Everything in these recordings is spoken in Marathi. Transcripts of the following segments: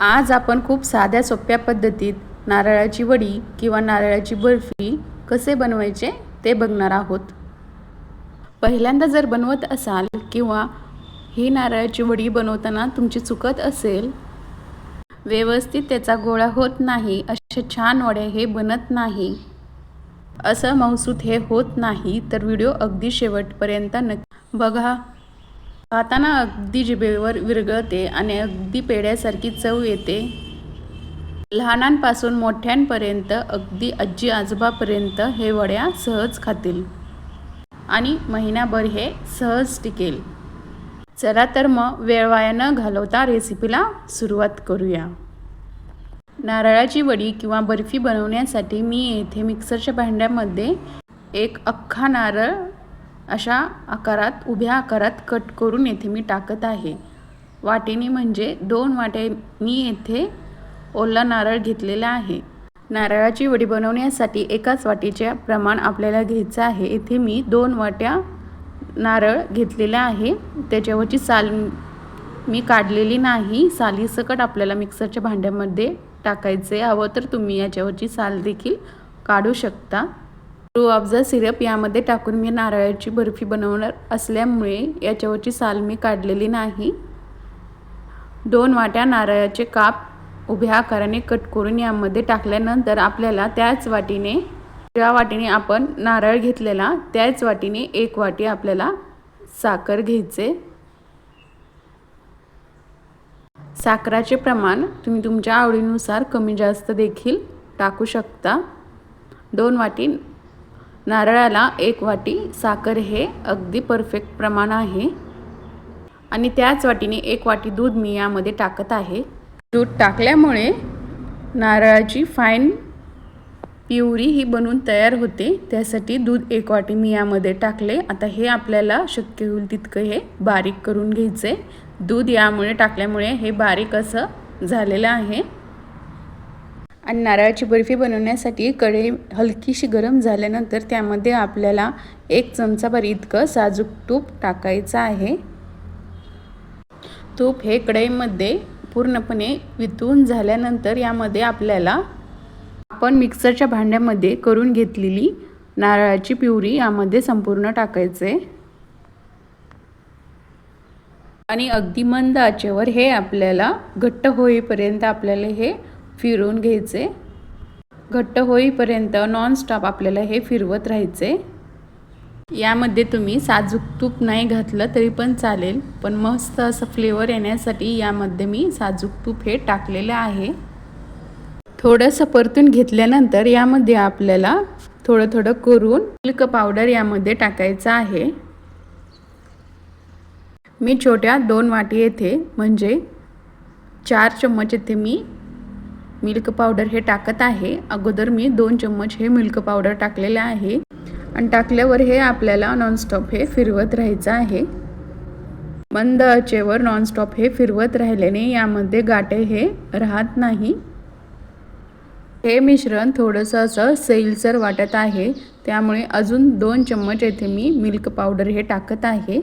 आज आपण खूप साध्या सोप्या पद्धतीत नारळाची वडी किंवा नारळाची बर्फी कसे बनवायचे ते बघणार आहोत. पहिल्यांदा जर बनवत असाल किंवा ही नारळाची वडी बनवताना तुमची चुकत असेल व्यवस्थित त्याचा गोळा होत नाही असे छान वडे हे बनत नाही असं मौसूत हे होत नाही तर व्हिडिओ अगदी शेवटपर्यंत नक्की बघा. खाताना अगदी जिभेवर विरघळते आणि अगदी पेड्यासारखी चव येते. लहानांपासून मोठ्यांपर्यंत अगदी आजी आजोबापर्यंत हे वड्या सहज खातील. आणि महिनाभर हे सहज टिकेल. चला तर मग वेळ वाया न घालवता रेसिपीला सुरुवात करूया. नारळाची वडी किंवा बर्फी बनवण्यासाठी मी येथे मिक्सरच्या भांड्यामध्ये एक अख्खा नारळ अशा आकारात उभ्या आकारात कट करून येथे मी टाकत आहे. वाटेने म्हणजे दोन वाटे मी येथे ओला नारळ घेतलेला आहे. नारळाची वडी बनवण्यासाठी एकाच वाटीचे प्रमाण आपल्याला घ्यायचं आहे. येथे मी दोन वाट्या नारळ घेतलेला आहे. त्याच्यावरची साल मी काढलेली नाही. सालीसकट आपल्याला मिक्सरच्या भांड्यामध्ये टाकायचे हवं तर तुम्ही याच्यावरची साल देखील काढू शकता. रुअफजा सिरप यामध्ये टाकून मी नारळाची बर्फी बनवणार असल्यामुळे याच्यावरची साल मी काढलेली नाही. दोन वाट्या नारळाचे काप उभ्या आकाराने कट करून यामध्ये टाकल्यानंतर आपल्याला त्याच वाटीने ज्या वाटीने आपण नारळ घेतलेला त्याच वाटीने एक वाटी आपल्याला साखर घ्यायचे. साखराचे प्रमाण तुम्ही तुमच्या आवडीनुसार कमी जास्त देखील टाकू शकता. दोन वाटी नारळाला एक वाटी साखर हे अगदी परफेक्ट प्रमाण आहे. आणि त्याच वाटीने एक वाटी दूध मी यामध्ये टाकत आहे. दूध टाकल्यामुळे नारळाची फाईन प्युरी ही बनून तयार होते. त्यासाठी दूध एक वाटी मी यामध्ये टाकले. आता हे आपल्याला शक्य होईल तितकं हे बारीक करून घ्यायचे. दूध यामुळे टाकल्यामुळे हे बारीक असं झालेलं आहे. आणि नारळाची बर्फी बनवण्यासाठी कढई हलकीशी गरम झाल्यानंतर त्यामध्ये आपल्याला एक चमचाभर इतकं साजूक तूप टाकायचं आहे. तूप हे कढईमध्ये पूर्णपणे वितून झाल्यानंतर यामध्ये आपल्याला आपण मिक्सरच्या भांड्यामध्ये करून घेतलेली नारळाची प्युरी यामध्ये संपूर्ण टाकायचे. आणि अगदी मंद आचेवर हे आपल्याला घट्ट होईपर्यंत आपल्याला हे फिरवून घ्यायचे. घट्ट होईपर्यंत नॉनस्टॉप आपल्याला हे फिरवत राहायचे. यामध्ये तुम्ही साजूक तूप नाही घातलं तरी पण चालेल पण मस्त असं फ्लेवर येण्यासाठी यामध्ये मी साजूक तूप हे टाकलेलं आहे. थोडंसं परतून घेतल्यानंतर यामध्ये आपल्याला थोडं थोडं करून मिल्क पावडर यामध्ये टाकायचं आहे. मी छोट्या दोन वाटी येथे म्हणजे चार चम्मच येथे मी मिल्क पावडर हे टाकत आहे. अगोदर मी दोन चम्मच हे मिल्क पावडर टाकलेलं आहे. आणि टाकल्यावर हे आपल्याला नॉनस्टॉप हे फिरवत राहायचं आहे. मंद आचेवर नॉनस्टॉप हे फिरवत राहिल्याने यामध्ये गाठे हे राहत नाही. हे मिश्रण थोडंसं असं सैलसर वाटत आहे. त्यामुळे अजून दोन चम्मच येथे मी मिल्क पावडर हे टाकत आहे.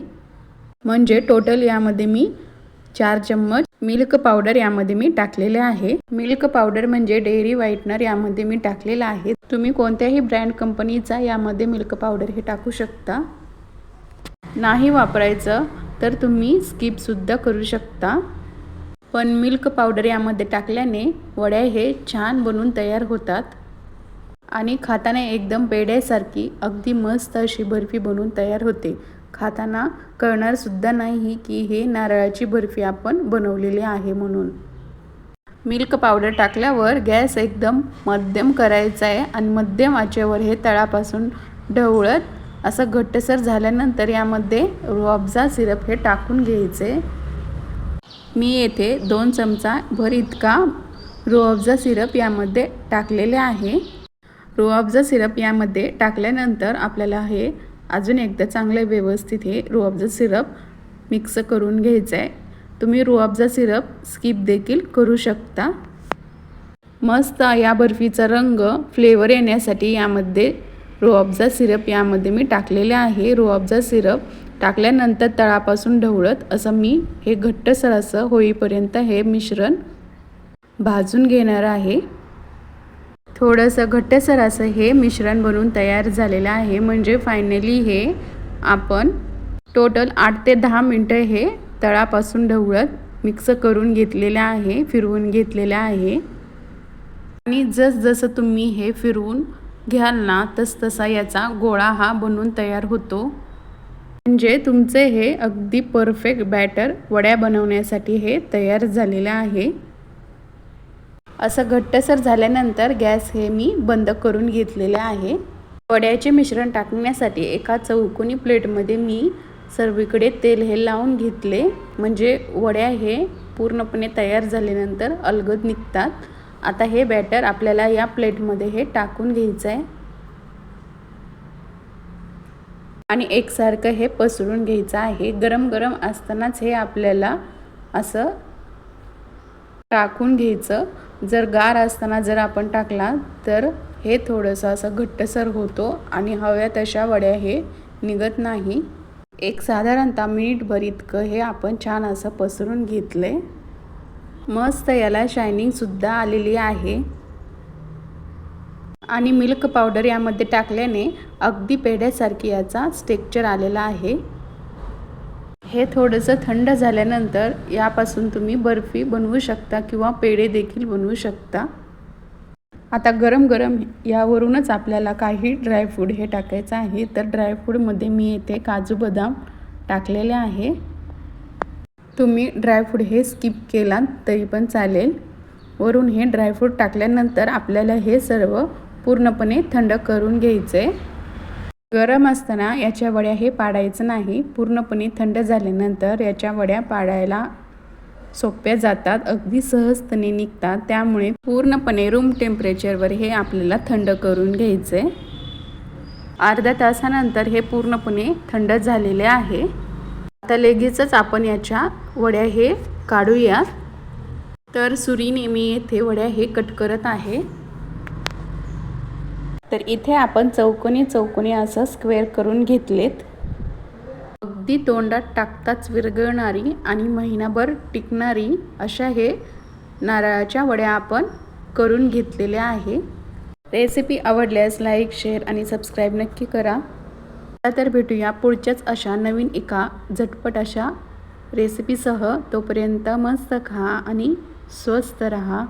म्हणजे टोटल यामध्ये मी चार चम्मच मिल्क पावडर यामध्ये मी टाकलेले आहे. मिल्क पावडर म्हणजे डेअरी व्हाईटनर यामध्ये मी टाकलेला आहे. तुम्ही कोणत्याही ब्रँड कंपनीचा यामध्ये मिल्क पावडर हे टाकू शकता. नाही वापरायचं तर तुम्ही स्किपसुद्धा करू शकता. पण मिल्क पावडर यामध्ये टाकल्याने वड्या हे छान बनून तयार होतात. आणि खाताना एकदम पेड्यासारखी अगदी मस्त अशी बर्फी बनवून तयार होते. खाताना कळणारसुद्धा नाही की हे नारळाची बर्फी आपण बनवलेली आहे म्हणून. मिल्क पावडर टाकल्यावर गॅस एकदम मध्यम करायचा आहे आणि मध्यम आचेवर हे तळापासून ढवळत असं घट्टसर झाल्यानंतर यामध्ये रुअफजा सिरप हे टाकून घ्यायचे. मी येथे दोन चमचा भर इतका रुअफजा सिरप यामध्ये टाकलेले आहे. रुअफजा सिरप यामध्ये टाकल्यानंतर आपल्याला हे अजून एकदा चांगले व्यवस्थित हे रुअब्जा सिरप मिक्स करून घ्यायचं आहे तुम्ही रुअफजा सिरप स्किप देखील करू शकता. मस्त या बर्फीचा रंग फ्लेवर येण्यासाठी यामध्ये रुअफजा सिरप यामध्ये मी टाकलेले आहे. रुअफजा सिरप टाकल्यानंतर तळापासून ढवळत असं मी हे घट्टसर असं होईपर्यंत हे मिश्रण भाजून घेणार आहे. थोडंसं घट्टसर असं हे मिश्रण बनवून तयार झालेलं आहे. म्हणजे फायनली हे आपण टोटल आठ ते दहा मिनटं हे तळापासून ढवळत मिक्स करून घेतलेलं आहे फिरवून घेतलेलं आहे. आणि जसजसं तुम्ही हे फिरवून घ्याल ना तस तसा याचा गोळा हा बनवून तयार होतो. म्हणजे तुमचे हे अगदी परफेक्ट बॅटर वड्या बनवण्यासाठी हे तयार झालेलं आहे. असं घट्टसर झाल्यानंतर गॅस हे मी बंद करून घेतलेले आहे. वड्याचे मिश्रण टाकण्यासाठी एका चौकोनी प्लेटमध्ये मी सर्वीकडे तेल हे लावून घेतले. म्हणजे वड्या हे पूर्णपणे तयार झाल्यानंतर अलगद निघतात. आता हे बॅटर आपल्याला या प्लेटमध्ये हे टाकून घ्यायचं आहे. आणि एकसारखं हे पसरून घ्यायचं आहे. गरम गरम असतानाच हे आपल्याला असं टाकून घ्यायचं. जर गार असताना जर आपण टाकला तर हे थोडंसं असं घट्टसर होतो आणि हव्या तशा वड्या हे निघत नाही. एक साधारणतः मिनिटभर इतकं हे आपण छान असं पसरून घेतले मस्त याला शायनिंगसुद्धा आलेली आहे. आणि मिल्क पावडर यामध्ये टाकल्याने अगदी पेढ्यासारखी याचा स्टेक्चर आलेला आहे. हे थोडंसं थंड झाल्यानंतर यापासून तुम्ही बर्फी बनवू शकता किंवा पेढे देखील बनवू शकता. आता गरम गरम यावरूनच आपल्याला काही ड्रायफ्रूट हे टाकायचं आहे. तर ड्रायफ्रूटमध्ये मी येथे काजू बदाम टाकलेले आहे. तुम्ही ड्रायफ्रूट हे स्किप केलात तरी पण चालेल. वरून हे ड्रायफ्रूट टाकल्यानंतर आपल्याला हे सर्व पूर्णपणे थंड करून घ्यायचे गरम असताना याच्या वड्या हे पाडायचं नाही. पूर्णपणे थंड झाल्यानंतर याच्या वड्या पाडायला सोप्या जातात अगदी सहजतेने निघतात. त्यामुळे पूर्णपणे रूम टेम्परेचरवर हे आपल्याला थंड करून घ्यायचे. अर्ध्या तासानंतर हे पूर्णपणे थंड झालेले आहे. आता लगेचच आपण याच्या वड्या हे काढूयात तर सुरीने मी येथे वड्या हे कट करत आहे. तर इथे आपण चौकोनी चौकोनी असं स्क्वेअर करून घेतलेत. अगदी तोंडात टाकताच विरघळणारी आणि महिनाभर टिकणारी अशा हे नारळाच्या वड्या आपण करून घेतलेल्या आहे. रेसिपी आवडल्यास लाईक शेअर आणि सबस्क्राईब नक्की करा. तर भेटूया पुढच्याच अशा नवीन एका झटपट अशा रेसिपीसह तोपर्यंत मस्त खा आणि स्वस्त रहा.